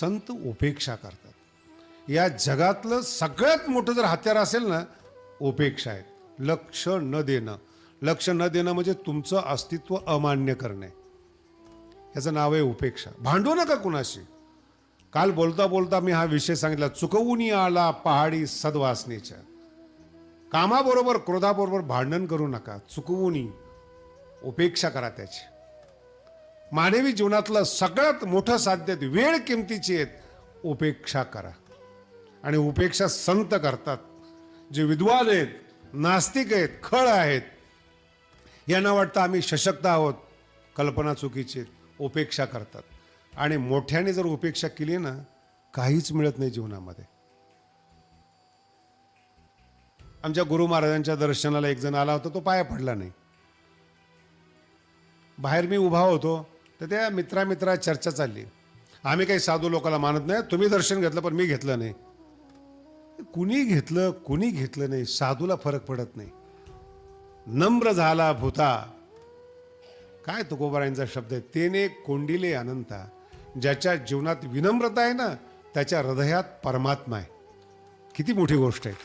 संत उपेक्षा करतात. या जगातलं सगळ्यात मोठं जर हत्यार असेल ना उपेक्षा आहे लक्ष न देणं. लक्ष न देणं म्हणजे तुमचं अस्तित्व अमान्य करणे. याचं नाव आहे उपेक्षा. भांडू नका कुणाशी. काल बोलता बोलता मी हा विषय सांगितला. चुकवून आला पहाडी सद्वासनेच्या. कामाबरोबर क्रोधाबरोबर भांडण करू नका. चुकवून उपेक्षा करा त्याची. मानवी जीवनातलं सगळ्यात मोठं साध्य वेळ किमतीची आहेत उपेक्षा करा. आणि उपेक्षा संत करतात. जे विद्वान आहेत नास्तिक आहेत खळ आहेत यांना वाटतं आम्ही सशक्त आहोत कल्पना चुकीची आहेत. उपेक्षा करतात. आणि मोठ्याने जर उपेक्षा केली ना काहीच मिळत नाही जीवनामध्ये. आमच्या गुरु महाराजांच्या दर्शनाला एक जण आला होता तो पाया पडला नाही. बाहेर मी उभा होतो तर त्या मित्रा मित्रा चर्चा चालली. आम्ही काही साधू लोकाला मानत नाही. तुम्ही दर्शन घेतलं पण मी घेतलं नाही. कुणी घेतलं कुणी घेतलं नाही साधूला फरक पडत नाही. नम्र झाला भूता. काय तुकोबारायांचा शब्द आहे? तेने कोंडिले अनंता. ज्याच्या जीवनात विनम्रता आहे ना त्याच्या हृदयात परमात्मा आहे. किती मोठी गोष्ट आहे.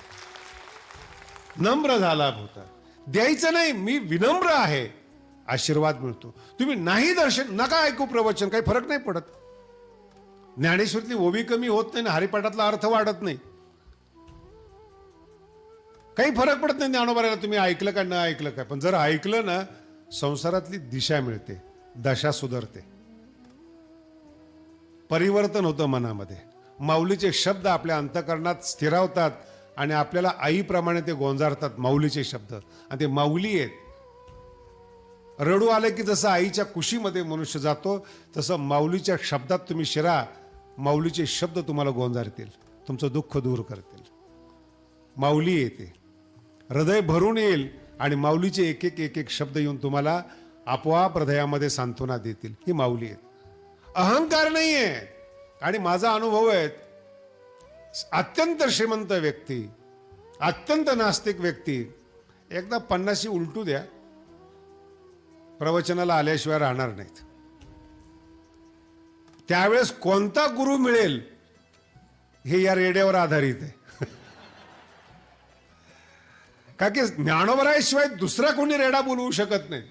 नम्र झाला भूता. द्यायचं नाही मी विनम्र आहे. आशीर्वाद मिळतो. तुम्ही नाही दर्शन नका ऐकू प्रवचन काही फरक नाही पडत. ज्ञानेश्वरीतली ओवी कमी होत नाही ना हरिपाठातला अर्थ वाढत नाही. काही फरक पडत नाही ज्ञानोबाराला तुम्ही ऐकलं का न ऐकलं का? पण जर ऐकलं ना संसारातली दिशा मिळते दशा सुधारते. परिवर्तन होतं मनामध्ये. माऊलीचे शब्द आपल्या अंतकरणात स्थिरावतात आणि आपल्याला आईप्रमाणे ते गोंजारतात माऊलीचे शब्द. आणि ते माऊली आहेत. रडू आलं की जसं आईच्या कुशीमध्ये मनुष्य जातो तसं माऊलीच्या शब्दात तुम्ही शिरा माऊलीचे शब्द तुम्हाला गोंजारतील तुमचं दुःख दूर करतील. माऊली येते. हृदय भरून येईल आणि माऊलीचे एक एक एक एक शब्द येऊन तुम्हाला आपोआप हृदयामध्ये सांत्वना देतील. ही माऊली आहे अहंकार नाही आहे आणि माझा अनुभव आहे अत्यंत श्रीमंत व्यक्ती अत्यंत नास्तिक व्यक्ती एकदा पन्नाशी उलटू द्या. प्रवचनाला आल्याशिवाय राहणार नाहीत. त्यावेळेस कोणता गुरु मिळेल हे या रेड्यावर आधारित आहे. का की ज्ञानोबराशिवाय दुसरा कोणी रेडा बोलवू शकत नाही.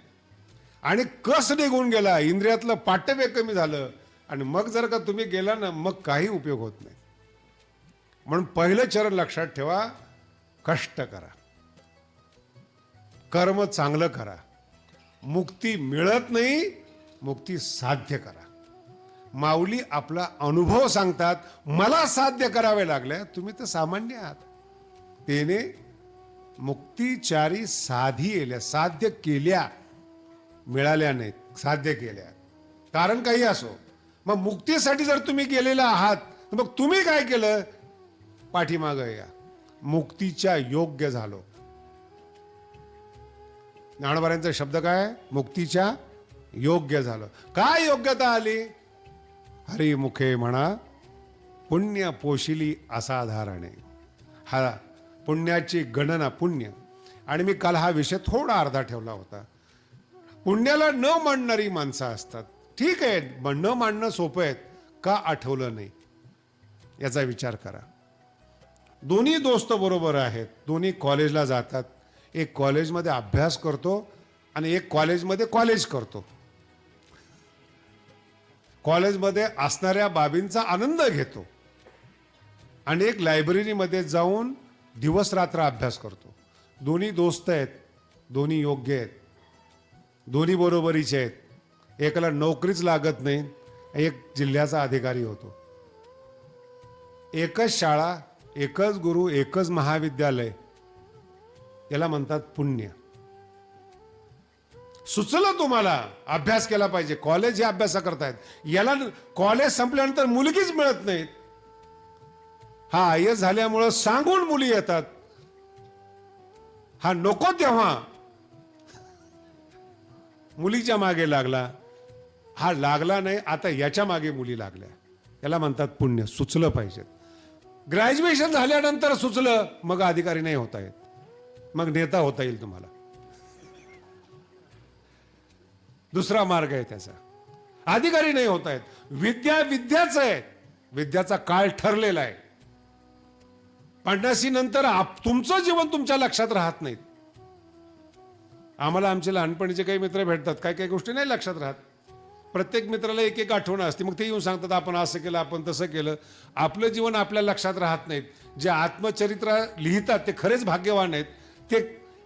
आणि कस निघून गेला इंद्रियातलं पाटव्य कमी झालं आणि मग जर का तुम्ही गेला ना मग काही उपयोग होत नाही. म्हणून पहिलं चरण लक्षात ठेवा कष्ट करा. कर्म चांगलं करा. मुक्ती मिळत नाही मुक्ती साध्य करा. माऊली आपला अनुभव सांगतात मला साध्य करावे लागल्या तुम्ही तर सामान्य आहात. तेने मुक्तीचारी साधी येल्या साध्य केल्या मिळाल्या नाहीत साध्य केल्या. कारण काही असो मग मुक्तीसाठी जर तुम्ही गेलेला आहात तर मग तुम्ही काय केलं? पाठीमागं या. मुक्तीच्या योग्य झालो. ज्ञानोबाऱ्यांचा शब्द काय? मुक्तीच्या योग्य झालं. काय योग्यता आली? हरी मुखे म्हणा पुण्य पोशिली असाधारणे हा पुण्याची गणना पुण्य. आणि मी काल हा विषय थोडा अर्धा ठेवला होता. पुण्याला न मांडणारी माणसं असतात. ठीक आहे न मांडणं सोपं आहेत का आठवलं नाही? याचा विचार करा. दोन्ही दोस्त बरोबर आहेत. दोन्ही कॉलेजला जातात. एक कॉलेजमध्ये अभ्यास करतो आणि एक कॉलेजमध्ये कॉलेज करतो. कॉलेजमध्ये असणाऱ्या बाबींचा आनंद घेतो आणि एक लायब्ररीमध्ये जाऊन दिवस रात्र अभ्यास करतो. दोन्ही दोस्त आहेत दोन्ही योग्य आहेत दोन्ही बरोबरीचे आहेत. एकाला नोकरीच लागत नाही एक जिल्ह्याचा अधिकारी होतो. एकच शाळा एकच गुरु एकच महाविद्यालय याला म्हणतात पुण्य. सुचलं तुम्हाला? अभ्यास केला पाहिजे. कॉलेज हे अभ्यासा करतायत. याला कॉलेज संपल्यानंतर मुलगीच मिळत नाहीत. हा आय एस झाल्यामुळं सांगून मुली येतात. हा नको तेव्हा. मुलीच्या मागे लागला. हा लागला नाही. आता याच्या मागे मुली लागल्या. याला म्हणतात पुण्य. सुचलं पाहिजे. ग्रॅज्युएशन झाल्यानंतर सुचलं. मग अधिकारी नाही होता येत. मग नेता होता येईल तुम्हाला. दुसरा मार्ग आहे त्याचा. अधिकारी नाही होत आहेत. विद्या विद्याच आहे. विद्याचा काळ ठरलेला आहे. पन्नासी नंतर आप- तुमचं जीवन तुमच्या लक्षात राहत नाहीत. आम्हाला आमचे लहानपणीचे काही मित्र भेटतात. काही काही गोष्टी नाही लक्षात राहत. प्रत्येक मित्राला एक एक आठवण असते. मग ते येऊन सांगतात आपण असं केलं आपण तसं केलं. आपलं जीवन आपल्या लक्षात राहत नाहीत. जे आत्मचरित्र लिहितात ते खरेच भाग्यवान आहेत. ते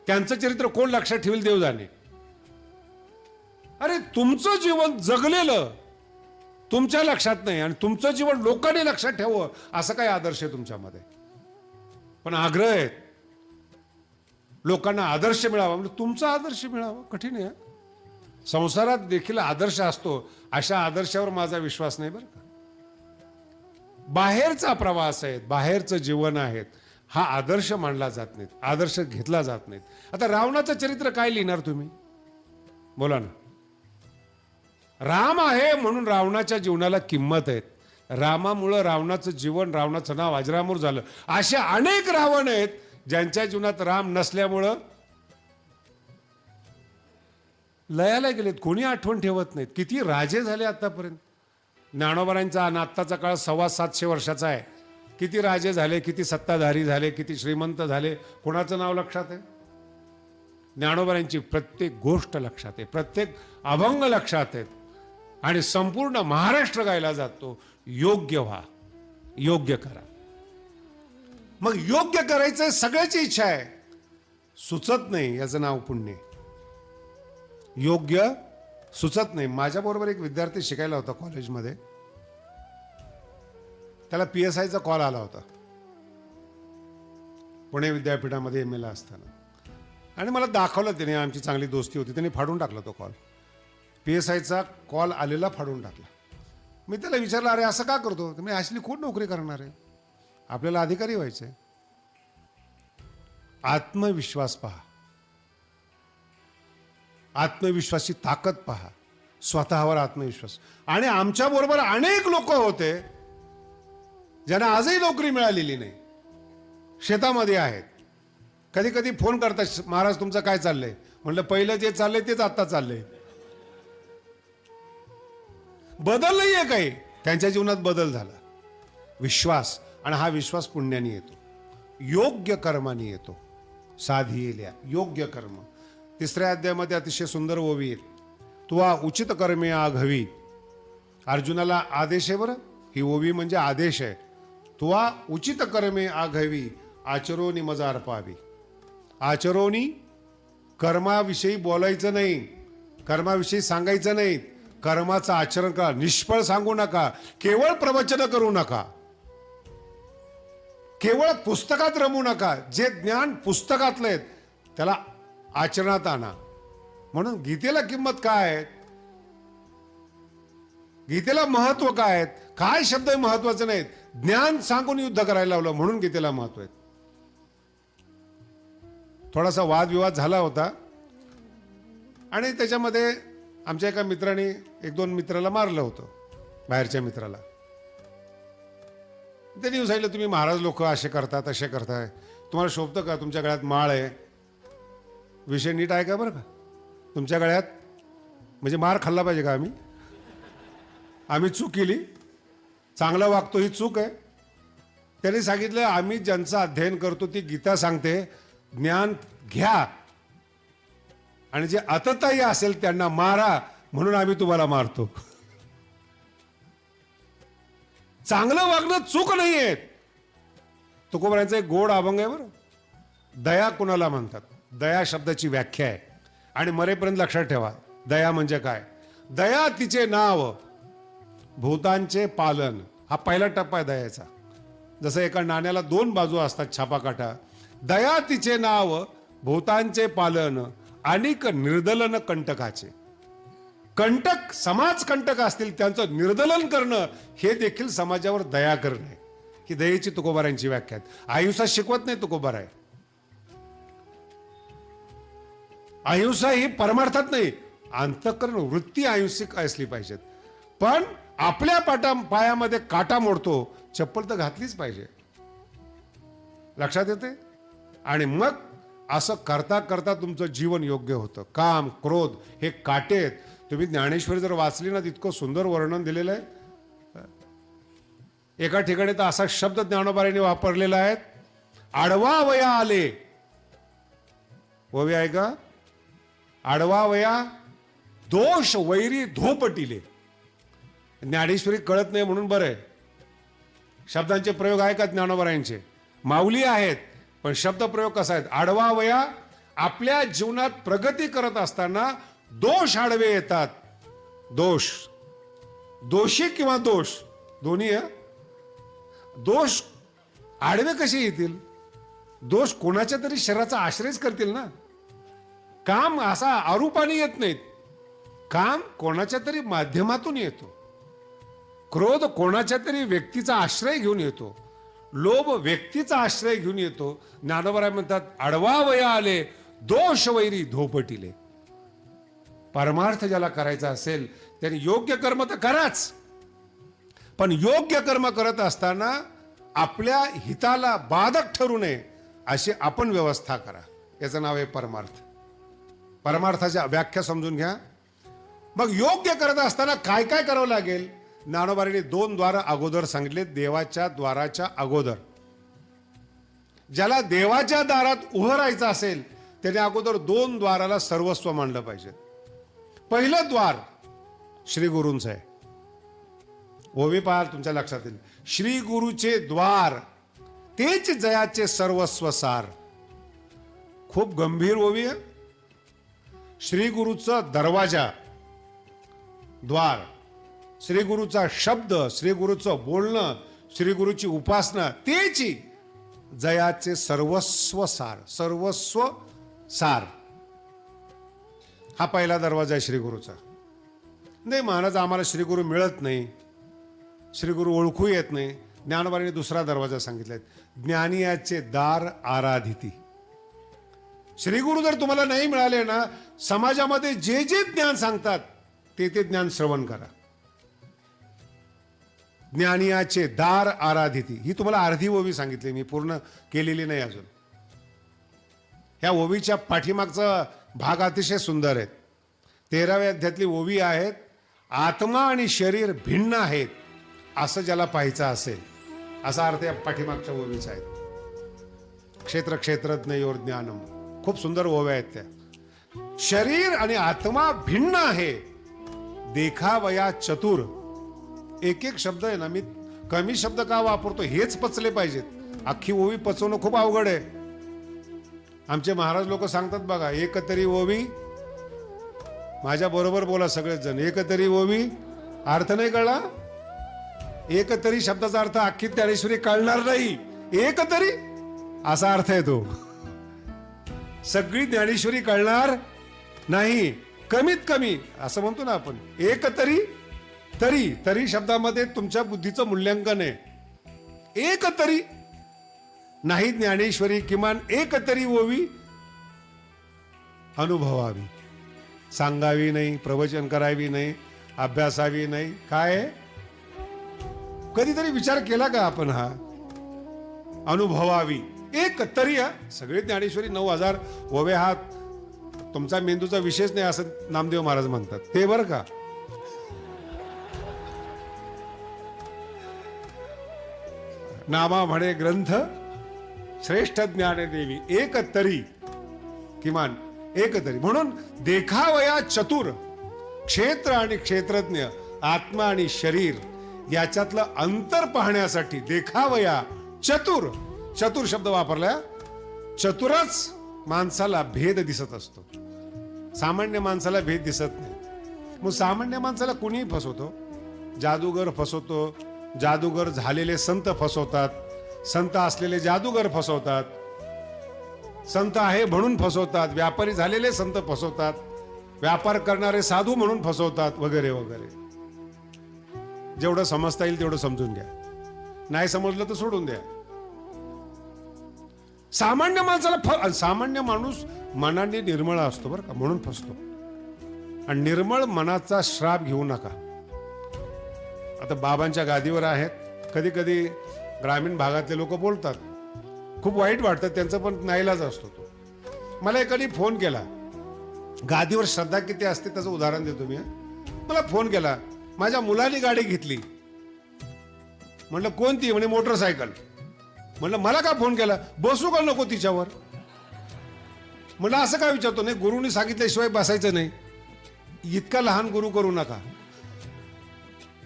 त्यांचं चरित्र कोण लक्षात ठेवेल देव अरे तुमचं जीवन जगलेलं तुमच्या लक्षात नाही आणि तुमचं जीवन लोकांनी लक्षात ठेवावं असं काय आदर्श आहे तुमच्यामध्ये. पण आग्रह आहेत. लोकांना आदर्श मिळावा. म्हणजे तुमचा आदर्श मिळावा. कठीण आहे संसारात देखील आदर्श असतो. अशा आदर्शावर माझा विश्वास नाही बरं का. बाहेरचा प्रवास आहे बाहेरचं जीवन आहेत. हा आदर्श मानला जात नाहीत आदर्श घेतला जात नाहीत. आता रावणाचं चरित्र काय लिहिणार तुम्ही? बोला ना. राम आहे म्हणून रावणाच्या जीवनाला किंमत आहे. रामामुळं रावणाचं जीवन रावणाचं नाव अजरामूर झालं. असे अनेक रावण आहेत ज्यांच्या जीवनात राम नसल्यामुळं लयाला गेलेत कोणी आठवण ठेवत नाहीत. किती राजे झाले आतापर्यंत. ज्ञानोबरांचा आणि आत्ताचा काळ सव्वा सातशे वर्षाचा आहे. किती राजे झाले किती सत्ताधारी झाले किती श्रीमंत झाले कोणाचं नाव लक्षात आहे? ज्ञानोबरांची प्रत्येक गोष्ट लक्षात आहे प्रत्येक अभंग लक्षात आहेत. आणि संपूर्ण महाराष्ट्र गायला जातो योग्य व्हा योग्य करा. मग योग्य करायचं सगळ्याची इच्छा आहे. सुचत नाही याचं नाव पुण्य. योग्य सुचत नाही. माझ्याबरोबर एक विद्यार्थी शिकायला होता कॉलेजमध्ये. त्याला पी एस आयचा कॉल आला होता. पुणे विद्यापीठामध्ये एम एला असताना. आणि मला दाखवलं त्याने आमची चांगली दोस्ती होती त्याने फाडून टाकला तो कॉल. पी एस आयचा कॉल आलेला फाडून टाकला. मी त्याला विचारलं अरे असं का करतो? मी असली कोण नोकरी करणार आहे. आपल्याला अधिकारी व्हायचं आहे आत्मविश्वास पहा. आत्मविश्वासाची ताकद पहा. स्वतःवर आत्मविश्वास. आणि आमच्याबरोबर अनेक लोक होते ज्यांना आजही नोकरी मिळालेली नाही शेतामध्ये आहेत. कधी कधी फोन करतात महाराज तुमचं काय चाललंय? म्हणलं पहिलं जे चाललंय तेच आत्ता चाललंय. बदल नाही आहे काही. त्यांच्या जीवनात बदल झाला. विश्वास आणि हा विश्वास पुण्याने येतो. योग्य कर्माने येतो. साधिलेल्या योग्य कर्म. तिसऱ्या अध्यायामध्ये अतिशय सुंदर ओवी आहे तुवा उचित कर्मे आघवी. अर्जुनाला आदेश आहे बरं? ही ओवी म्हणजे आदेश आहे. तुवा उचित कर्मे आघवी आचरोनी मजा पावी आचरोनी कर्माविषयी बोलायचं नाही कर्माविषयी सांगायचं नाही कर्माचं आचरण करा निष्फळ सांगू नका केवळ प्रवचन करू नका. केवळ पुस्तकात रमू नका जे ज्ञान पुस्तकातलं आहे त्याला आचरणात आणा. म्हणून गीतेला किंमत काय आहे? गीतेला महत्त्व काय आहे? काय शब्द महत्त्वाचे नाहीत? ज्ञान सांगून युद्ध करायला लावलं म्हणून गीतेला महत्त्व आहे. थोडासा वादविवाद झाला होता. आणि त्याच्यामध्ये आमच्या एका मित्राने एक दोन मित्राला मारलं होतं बाहेरच्या मित्राला. त्यांनी सांगितलं तुम्ही महाराज लोक असे करता तसे करताय. तुम्हाला शोभतं का? तुमच्या गळ्यात माळ आहे. विषय नीट आहे का बरं का? तुमच्या गळ्यात म्हणजे मार खाल्ला पाहिजे का आम्ही? आम्ही चूक केली चांगलं वागतो ही चूक आहे. त्यांनी सांगितलं आम्ही ज्यांचं अध्ययन करतो ती गीता सांगते ज्ञान घ्या. आणि जे अतताई असेल त्यांना मारा म्हणून आम्ही तुम्हाला मारतो. चांगलं वागणं चूक नाही आहे तुकोबरांचा एक गोड अभंग आहे बरं. दया कुणाला म्हणतात? दया शब्दाची व्याख्या आहे. आणि मरेपर्यंत लक्षात ठेवा दया म्हणजे काय? दया तिचे नाव. भूतांचे पालन हा पहिला टप्पा आहे दयाचा. जसं एका नाण्याला दोन बाजू असतात छापाकाठा दया तिचे नाव भूतांचे पालन अनेक निर्दलन कंटकाचे. कंटक समाज कंटक असतील त्यांचं निर्दलन करणं हे देखील समाजावर दया करणं आहे. ही दयेची तुकोबारांची व्याख्या आहे आयुष्यात शिकवत नाही तुकोबार आहे. अहिंसा ही परमार्थात नाही अंतकरण वृत्ती अहिंसिक असली पाहिजेत. पण आपल्या पाटा पायामध्ये काटा मोडतो चप्पल तर घातलीच पाहिजे. लक्षात येते आणि मग असं करता करता तुमचं जीवन योग्य होतं. काम क्रोध हे काटे तुम्ही ज्ञानेश्वरी जर वाचली ना तितकं सुंदर वर्णन दिलेलं आहे. एका ठिकाणी तर असा शब्द ज्ञानोबारीने वापरलेला आहे. आडवा वया आले. ओवी आहे का आडवा वया दोष वैरी धोपटिले. ज्ञानेश्वरी कळत नाही म्हणून बरं आहे. शब्दांचे प्रयोग आहे का ज्ञानोबरायांचे? माऊली आहेत पण शब्द प्रयोग कसा आहेत? आडवा वया आपल्या जीवनात प्रगती करत असताना दोष आडवे येतात. दोष. दोषी किंवा दोष? दोन्ही दोष आडवे कसे येतील? दोष कोणाच्या तरी शरीराचा आश्रयच करतील ना? काम असा आरूपाने येत नाहीत. काम कोणाच्या तरी माध्यमातून येतो. क्रोध कोणाच्या तरी व्यक्तीचा आश्रय घेऊन येतो. लोभ व्यक्तीचा आश्रय घेऊन येतो. ज्ञानोबराय म्हणतात आडवा वया आले दोष वैरी धोपटिले. परमार्थ ज्याला करायचा असेल त्याने योग्य कर्म तर कराच. पण योग्य कर्म करत असताना आपल्या हिताला बाधक ठरू नये अशी आपण व्यवस्था करा. याचं नाव आहे परमार्थ. परमार्थाच्या व्याख्या समजून घ्या. मग योग्य करत असताना काय काय करावं लागेल? ज्ञानोबारीने दोन द्वार अगोदर सांगितले देवाच्या द्वाराच्या अगोदर. ज्याला देवाच्या दारात उभं राहायचं असेल त्याने अगोदर दोन द्वाराला सर्वस्व मानलं पाहिजे. पहिलं द्वार श्री गुरूंचं आहे. ओवी पाल तुमच्या लक्षात येईल. श्री गुरुचे द्वार तेच जयाचे सर्वस्व सार. खूप गंभीर ओवी आहे. श्री गुरुचा दरवाजा द्वार. श्री गुरुचा शब्द श्री गुरुचं बोलणं श्री गुरुची उपासना तेची जयाचे सर्वस्व सार सर्वस्व सार. हा पहिला दरवाजा आहे श्री गुरुचा नाही महाराज आम्हाला श्रीगुरू मिळत नाही. श्री गुरु ओळखू येत नाही. ज्ञानवारीने दुसरा दरवाजा सांगितलाय. ज्ञानियाचे दार आराधिती. श्री गुरु जर तुम्हाला नाही मिळाले ना समाजामध्ये जे जे ज्ञान सांगतात ते ते ज्ञान श्रवण करा. ज्ञानियाचे दार आराधिती. ही तुम्हाला अर्धी ओवी सांगितली मी पूर्ण केलेली नाही अजून. ह्या ओवीच्या पाठीमागचा भाग अतिशय सुंदर आहेत. तेराव्या अध्यातली ओवी आहेत आत्मा आणि शरीर भिन्न आहेत असं ज्याला पाहायचं असेल. असा अर्थ या पाठीमागच्या ओवीचा आहे. क्षेत्र क्षेत्रज्ञयोर ज्ञानम. खूप सुंदर ओव्या आहेत त्या. शरीर आणि आत्मा भिन्न आहे. देखावया चतुर. एक एक शब्द आहे ना मी कमी शब्द का वापरतो हेच पचले पाहिजेत. अख्खी ओवी पचवणं खूप अवघड आहे. आमचे महाराज लोक सांगतात बघा एक तरी ओवी माझ्या बरोबर बोला सगळेच जण एक तरी ओवी अर्थ नाही कळला? एक तरी शब्दाचा अर्थ अख्खी ज्ञानेश्वरी कळणार नाही. एक तरी असा अर्थ आहे तो सगळी ज्ञानेश्वरी कळणार नाही. कमीत कमी असं म्हणतो ना आपण एक तरी तरी शब्दामध्ये तुमच्या बुद्धीचं मूल्यांकन आहे. एक तरी. नाही ज्ञानेश्वरी किमान एक तरी ओवी अनुभवावी. सांगावी नाही प्रवचन करावी नाही अभ्यासावी नाही. काय? कधीतरी विचार केला का आपण हा? अनुभवावी. एक तरी हा. सगळे ज्ञानेश्वरी नऊ हजार ओवे हा तुमचा मेंदूचा विशेष नाही असं नामदेव महाराज म्हणतात. ते बरं का? नामा म्हणे ग्रंथ श्रेष्ठ ज्ञानदेवी एक तरी किमान एक तरी. म्हणून देखावया चतुर क्षेत्र आणि क्षेत्रज्ञ आत्मा आणि शरीर याच्यातलं अंतर पाहण्यासाठी देखावया चतुर. चतुर शब्द वापरला चतुरच माणसाला भेद दिसत असतो. सामान्य माणसाला भेद दिसत नाही. मग सामान्य माणसाला कुणीही फसवतो? जादूगर फसवतो जादूगर झालेले संत फसवतात. संत असलेले जादूगर फसवतात. संत आहे म्हणून फसवतात. व्यापारी झालेले संत फसवतात. व्यापार करणारे साधू म्हणून फसवतात वगैरे वगैरे. जेवढं समजता येईल तेवढं समजून घ्या. नाही समजलं तर सोडून द्या. सामान्य माणसाला फ सामान्य माणूस मनाने निर्मळ असतो बरं का म्हणून फसतो. आणि निर्मळ मनाचा श्राप घेऊ नका. आता बाबांच्या गादीवर आहेत. कधी कधी ग्रामीण भागातले लोक बोलतात. खूप वाईट वाटतं त्यांचं पण नाईलाज असतो तो. मला एकाने फोन केला. गादीवर श्रद्धा किती असते त्याचं उदाहरण देतो मी मला फोन केला. माझ्या मुलाने गाडी घेतली. म्हणलं कोणती? म्हणे मोटरसायकल. म्हणलं मला का फोन केला? बसू का नको तिच्यावर? म्हणलं असं काय विचारतो? नाही गुरुनी सांगितल्याशिवाय बसायचं नाही. इतका लहान गुरु करू नका.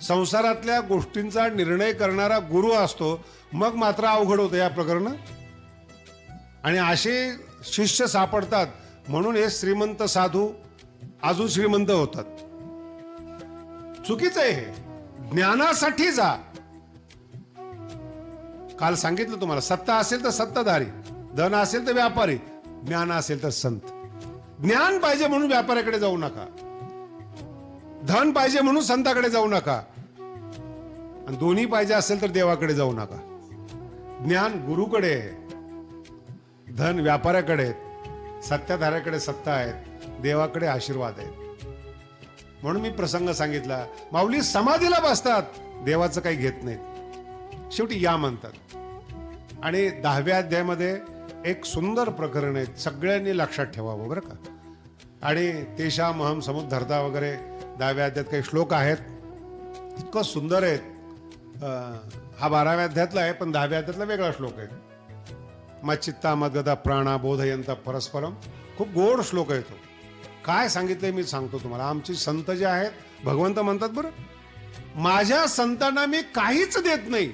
संसारातल्या गोष्टींचा निर्णय करणारा गुरु असतो मग मात्र अवघड होतं या प्रकरण. आणि असे शिष्य सापडतात म्हणून हे श्रीमंत साधू अजून श्रीमंत होतात. चुकीचं आहे हे. ज्ञानासाठी जा. काल सांगितलं तुम्हाला सत्ता असेल तर सत्ताधारी धन असेल तर व्यापारी ज्ञान असेल तर संत. ज्ञान पाहिजे म्हणून व्यापाऱ्याकडे जाऊ नका. धन पाहिजे म्हणून संताकडे जाऊ नका. आणि दोन्ही पाहिजे असेल तर देवाकडे जाऊ नका. ज्ञान गुरुकडे धन व्यापाऱ्याकडे आहेत सत्ताधाऱ्याकडे सत्ता आहेत देवाकडे आशीर्वाद आहेत म्हणून मी प्रसंग सांगितला माऊली समाधीला बसतात. देवाचं काही घेत नाहीत. शेवटी या म्हणतात. आणि दहाव्या अध्यायामध्ये एक सुंदर प्रकरण आहे. सगळ्यांनी लक्षात ठेवावं बरं का? आणि तेशा महम समुद्धरता वगैरे दहाव्या अध्यात काही श्लोक आहेत. इतकं सुंदर आहेत. हा बाराव्या अध्यातला आहे पण दहाव्या अध्यातला वेगळा श्लोक आहे. मच्चित्ता मदगदा प्राणा बोधयंत परस्परम. खूप गोड श्लोक आहे तो. काय सांगितलंय मी सांगतो तुम्हाला. आमची संत जे आहेत भगवंत म्हणतात बरं माझ्या संतांना मी काहीच देत नाही.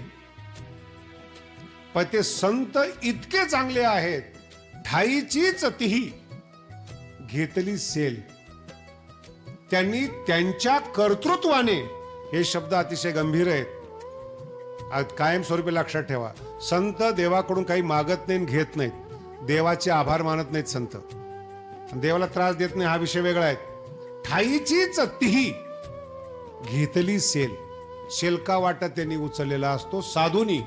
पण ते संत इतके चांगले आहेत. ठाईचीच तिही. घेतली सेल. त्यांनी त्यांच्या कर्तृत्वाने हे शब्द अतिशय गंभीर आहेत. कायमस्वरूपी लक्षात ठेवा. संत देवाकडून काही मागत नाही आणि घेत नाहीत. देवाचे आभार मानत नाहीत संत. देवाला त्रास देत नाही हा विषय वेगळा आहे. ठाईचीच तिही घेतली सेल. शेलका वाटा त्यांनी उचललेला असतो साधूनी.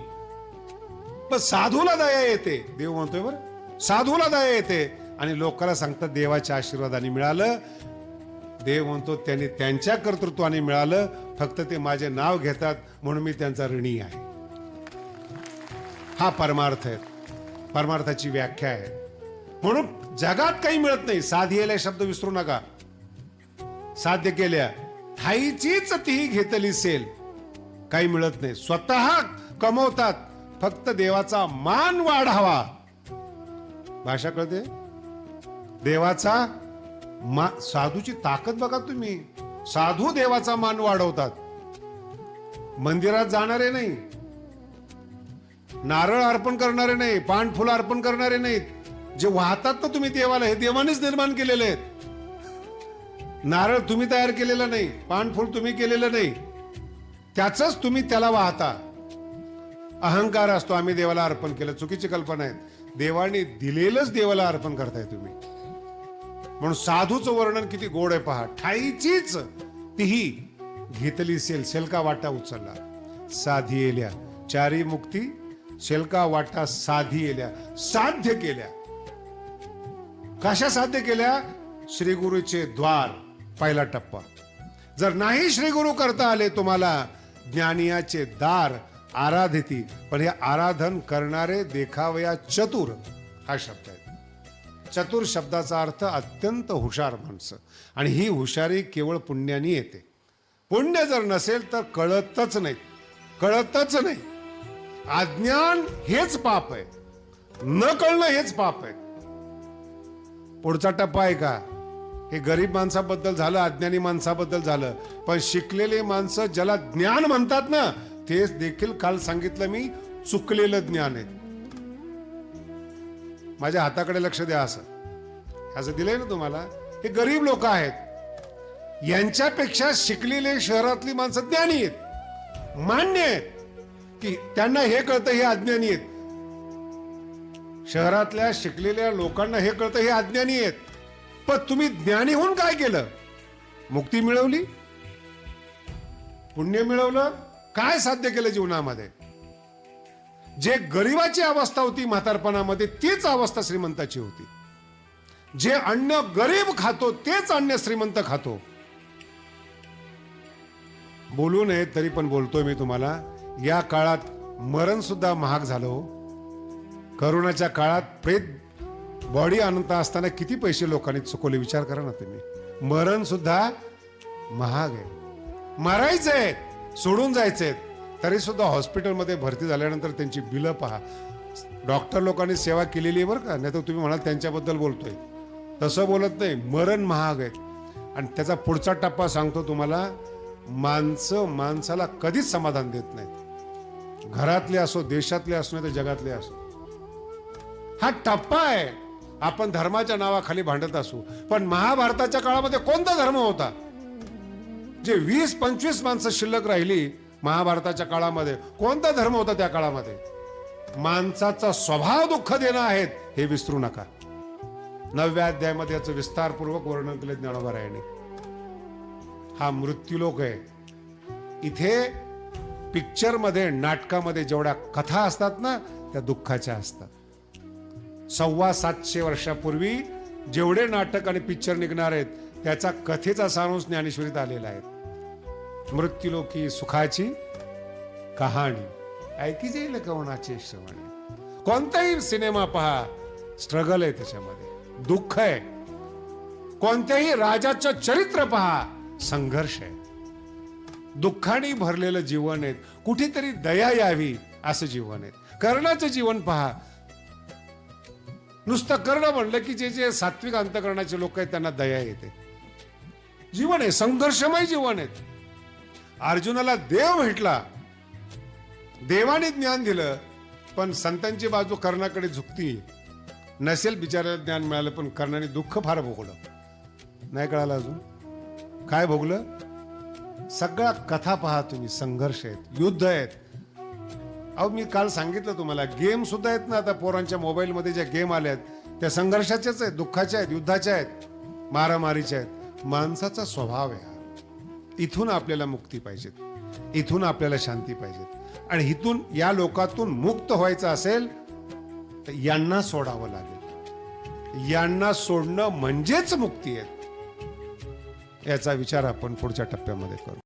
पण साधूला दया येते. देव म्हणतोय बरं. साधूला दया येते. आणि लोकांना सांगतात देवाच्या आशीर्वादाने मिळालं देव म्हणतो त्यांनी त्यांच्या कर्तृत्वाने मिळालं फक्त ते माझे नाव घेतात म्हणून मी त्यांचा ऋणी आहे. हा परमार्थ आहे. परमार्थाची व्याख्या आहे. म्हणून जगात काही मिळत नाही. साधियेला शब्द विसरू नका. साध्य केल्या थाईचीच तीही घेतली सेल. काही मिळत नाही. स्वतः कमवतात. फक्त देवाचा मान वाढावा. भाषा कळते? देवाचा मा साधूची ताकद बघा तुम्ही. साधू देवाचा मान वाढवतात. मंदिरात जाणारे नाही. नारळ अर्पण करणारे नाही पान फुलं अर्पण करणारे नाहीत. जे वाहतात ना तुम्ही देवाला हे देवानेच निर्माण केलेले आहेत. नारळ तुम्ही तयार केलेला नाही पान फुल तुम्ही केलेलं नाही. त्याच तुम्ही त्याला वाहता. अहंकार असतो आम्ही देवाला अर्पण केलं. चुकीची कल्पना आहे देवाने दिलेलंच देवाला अर्पण करताय तुम्ही. म्हणून साधूचं वर्णन किती गोड आहे पहा. ठाईचीच तीही घेतली सेल शेलका वाटा उचलला. साधी येल्या चारी मुक्ती शेलका वाटा साधी येल्या साध्य केल्या. कशा साध्य केल्या? श्री गुरुचे द्वार पहिला टप्पा. जर नाही श्री गुरु करता आले तुम्हाला ज्ञानियाचे दार आराधिती. पण हे आराधन करणारे देखावया चतुर हा शब्द आहे. चतुर शब्दाचा अर्थ अत्यंत हुशार माणसं. आणि ही हुशारी केवळ पुण्याने येते. पुण्य जर नसेल तर कळतच नाही. कळतच नाही. अज्ञान हेच पाप आहे. न कळणं हेच पाप आहे. पुढचा टप्पा आहे का? हे गरीब माणसाबद्दल झालं अज्ञानी माणसाबद्दल झालं. पण शिकलेले माणसं ज्याला ज्ञान म्हणतात ना तेच देखील काल सांगितलं मी चुकलेलं ज्ञान आहे. माझ्या हाताकडे लक्ष द्या असं. असं दिलंय ना तुम्हाला? हे गरीब लोक आहेत. यांच्यापेक्षा शिकलेले शहरातली माणसं ज्ञानी आहेत. मान्य आहेत. की त्यांना हे कळतं हे अज्ञानी आहेत. शहरातल्या शिकलेल्या लोकांना हे कळतं हे अज्ञानी आहेत. पण तुम्ही ज्ञानी होऊन काय केलं? मुक्ती मिळवली? पुण्य मिळवलं? काय साध्य केलं जीवनामध्ये? जे गरिबाची अवस्था होती म्हातारपणामध्ये तीच अवस्था श्रीमंताची होती. जे अन्न गरीब खातो तेच अन्न श्रीमंत खातो. बोलू नये तरी पण बोलतोय मी तुम्हाला. या काळात मरण सुद्धा महाग झालं हो. करोनाच्या काळात प्रेत बॉडी आणता असताना किती पैसे लोकांनी चुकवले विचार करा ना तुम्ही. मरण सुद्धा महाग आहे. मरायचंय सोडून जायचंय. तरीसुद्धा हॉस्पिटलमध्ये भरती झाल्यानंतर त्यांची बिलं पहा. डॉक्टर लोकांनी सेवा केलेली आहे बरं का? नाही तर तुम्ही म्हणाल त्यांच्याबद्दल बोलतोय. तसं बोलत नाही मरण महाग आहे. आणि त्याचा पुढचा टप्पा सांगतो तुम्हाला माणसं माणसाला कधीच समाधान देत नाहीत. घरातले असो देशातले असो नाही तर जगातले असो. हा टप्पा आहे. आपण धर्माच्या नावाखाली भांडत असू. पण महाभारताच्या काळामध्ये कोणता धर्म होता? जे वीस पंचवीस माणसं शिल्लक राहिली महाभारताच्या काळामध्ये. कोणता धर्म होता त्या काळामध्ये? माणसाचा स्वभाव दुःख देणं आहेत हे विसरू नका. नवव्या अध्यायामध्ये याचं विस्तारपूर्वक वर्णन केलं ज्ञानोबा हा मृत्यूलोक आहे. इथे पिक्चरमध्ये नाटकामध्ये जेवढ्या कथा असतात ना त्या दुःखाच्या असतात. सव्वा सातशे वर्षापूर्वी जेवढे नाटक आणि पिक्चर निघणार आहेत त्याचा कथेचा सारांश ज्ञानेश्वरीत आलेला आहे. मृत्यूलोकी सुखाची कहाणी. ऐकी जाईल कवनाचे श्रवणे. कोणताही सिनेमा पहा स्ट्रगल आहे त्याच्यामध्ये. दुःख आहे. कोणत्याही राजाचं चरित्र पहा संघर्ष आहे. दुःखाने भरलेलं जीवन आहे. कुठेतरी दया यावी असं जीवन आहे. कर्णाचं जीवन पहा. नुसतं कर्ण म्हणलं की जे जे सात्विक अंतकरणाचे लोक आहेत त्यांना दया येते. जीवन आहे. संघर्षमय जीवन आहे. अर्जुनाला देव भेटला देवाने ज्ञान दिलं पण संतांची बाजू कर्णाकडे झुकती. नसेल बिचाराला ज्ञान मिळालं पण कर्णाने दुःख फार भोगलं. नाही कळालं अजून? काय भोगलं? सगळ्या कथा पहा तुम्ही संघर्ष आहेत युद्ध आहेत. अहो मी काल सांगितलं तुम्हाला गेम सुद्धा आहेत ना आता पोरांच्या मोबाईलमध्ये ज्या गेम आल्या आहेत त्या संघर्षाच्याच आहेत दुःखाच्या आहेत युद्धाच्या आहेत मारामारीच्या आहेत. माणसाचा स्वभाव आहे इथून आपल्याला मुक्ती पाहिजेत. इथून आपल्याला शांती पाहिजेत. आणि इथून या लोकातून मुक्त व्हायचं असेल तर यांना सोडावं लागेल. यांना सोडणं म्हणजेच मुक्ती आहे. याचा विचार आपण पुढच्या टप्प्यामध्ये करू.